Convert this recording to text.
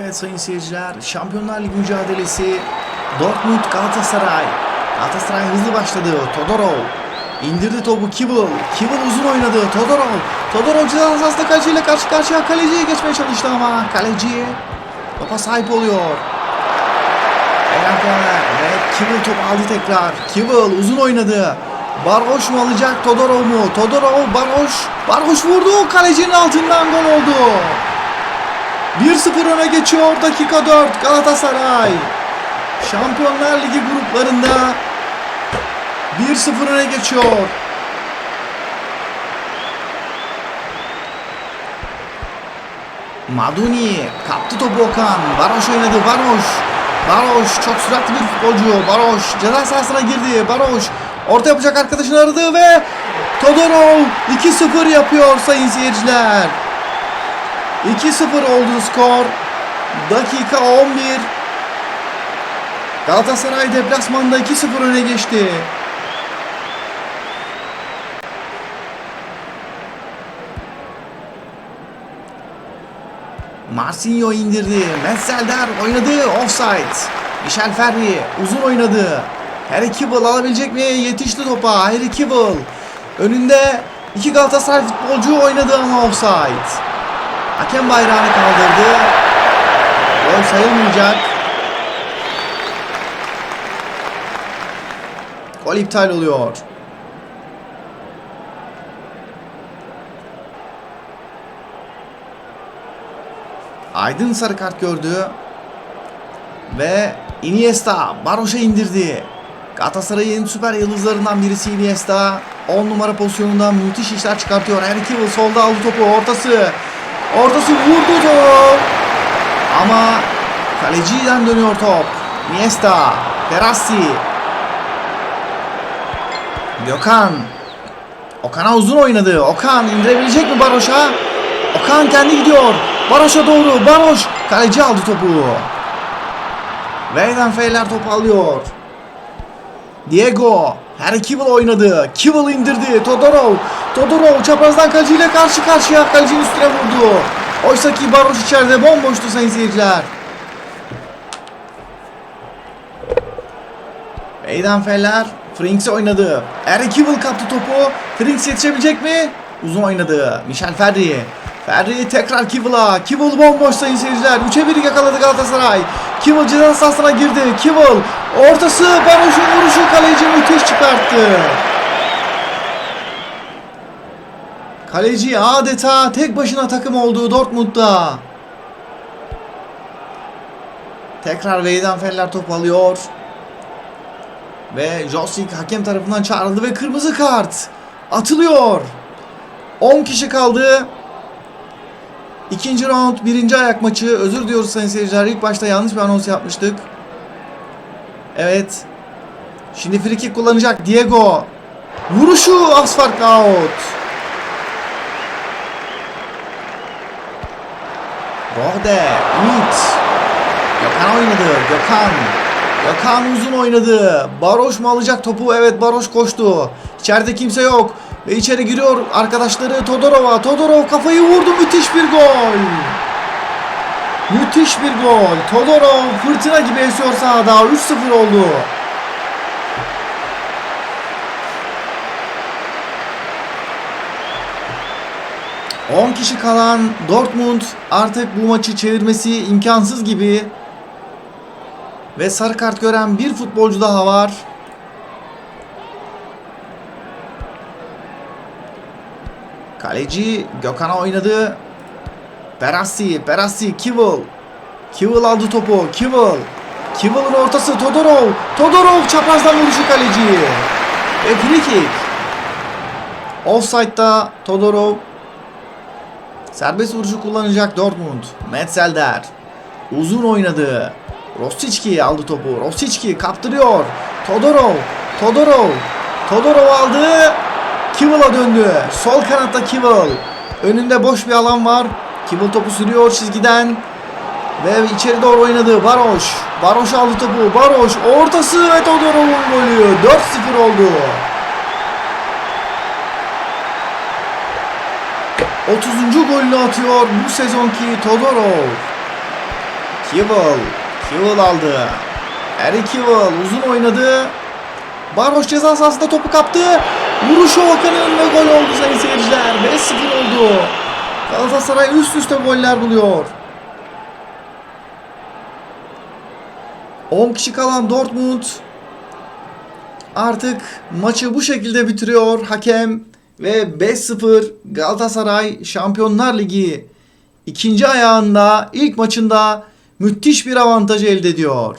Evet sayın seyirciler, Şampiyonlar Ligi mücadelesi Dortmund Galatasaray. Galatasaray hızlı başladı. Todorov indirdi topu Kibble. Kibble uzun oynadı. Todorov. Todorov ceza sahasında kaleciyle karşı karşıya kaleciye geçmeye çalıştı ama kaleci topa sahip oluyor. Eyanklar ve Kibble top aldı tekrar. Kibble uzun oynadı. Barhoş mu alacak Todorov mu? Todorov Barhoş. Barhoş vurdu. Kalecinin altından gol oldu. 1-0 öne geçiyor dakika 4 Galatasaray. Şampiyonlar Ligi gruplarında 1-0 öne geçiyor. Maduni kaptı topu Okan. Baroş oynadı. Baroş. Baroş çok süratli bir futbolcu. Baroş ceza sahasına girdi. Baroş orta yapacak arkadaşını aradı ve Todorov 2-0 yapıyor sayın seyirciler. 2-0 oldu skor. Dakika 11. Galatasaray deplasmanda 2-0 öne geçti. Marcinho indirdi. Metzelder oynadı. Offside. Michel Ferri uzun oynadı. Harry Kibble alabilecek mi? Yetişti topa. Harry Kibble. Önünde iki Galatasaray futbolcu oynadı ama offside. Hakem bayrağını kaldırdı. Gol sayılmayacak. Gol iptal oluyor. Aydın sarı kart gördü. Ve Iniesta Baroş'a indirdi. Galatasaray'ın süper yıldızlarından birisi Iniesta. 10 numara pozisyonunda müthiş işler çıkartıyor. Harry Kewell solda aldı topu. Ortası. Ortası vurdu top. Ama kaleciden dönüyor top. Iniesta. Terassi. Gökhan. Okan'a uzun oynadı. Okan indirebilecek mi Baroş'a? Okan kendi gidiyor. Baroş'a doğru. Baroş. Kaleci aldı topu. Weidenfeller topu alıyor. Diego. Harry Kibble oynadı. Kibble indirdi. Todorov. Todorov çaprazdan kaleciyle karşı karşıya. Kalecinin üstüne vurdu. Oysa ki Baroş içeride bomboştu sayın seyirciler. Weidenfeller Frinks oynadı. Harry Kibble kaptı topu. Frinks yetişebilecek mi? Uzun oynadı. Michel Ferri. Ferri tekrar Kibble'a. Kibble bomboş sayın seyirciler. 3'e 1 yakaladı Galatasaray. Kibble ceza sahasına girdi. Kibble ortası Baroş'un vuruşu kaleci müthiş çıkarttı. Kaleci adeta tek başına takım olduğu Dortmund'da. Tekrar Weidenfeller top alıyor. Ve Josik hakem tarafından çağrıldı ve kırmızı kart atılıyor. 10 kişi kaldı. İkinci round birinci ayak maçı. Özür diliyoruz sayın seyirciler. İlk başta yanlış bir anons yapmıştık. Evet. Şimdi free kick kullanacak Diego. Vuruşu az fark out. Rode. Ümit. Gökhan oynadı. Gökhan. Gökhan uzun oynadı. Baroş mu alacak topu? Evet Baroş koştu. İçeride kimse yok. Ve içeri giriyor arkadaşları Todorov'a. Todorov kafayı vurdu. Müthiş bir gol. Müthiş bir gol. Todorov fırtına gibi esiyor sahada. 3-0 oldu. ...10 kişi kalan Dortmund artık bu maçı çevirmesi imkansız gibi. Ve sarı kart gören bir futbolcu daha var. Kaleci Gökhan'a oynadı. Perassi, Perassi, Kivul. Kivul aldı topu. Kivul. Kivul'un ortası Todorov. Todorov çaprazdan vuruşu kaleci. Ve free kick. Offside'da Todorov. Serbest vuruşu kullanacak Dortmund. Metzelder. Uzun oynadı. Rosicki aldı topu. Rosicki kaptırıyor. Todorov. Todorov. Todorov aldı. Kivul'a döndü. Sol kanatta Kivul. Önünde boş bir alan var. Kivul topu sürüyor çizgiden. Ve içeri doğru oynadı. Baroş. Baroş aldı topu. Baroş ortası ve Todorov'un golü. 4-0 oldu. 30. golünü atıyor bu sezonki Todorov. Kivil. Kivil aldı. Eric Kivil uzun oynadı. Barhoş ceza sahasında topu kaptı. Vuruşu Okan'ın ve gol oldu sayın seyirciler. 5-0 oldu. Galatasaray üst üste goller buluyor. 10 kişi kalan Dortmund artık maçı bu şekilde bitiriyor hakem ve 5-0 Galatasaray Şampiyonlar Ligi ikinci ayağında ilk maçında müthiş bir avantaj elde ediyor.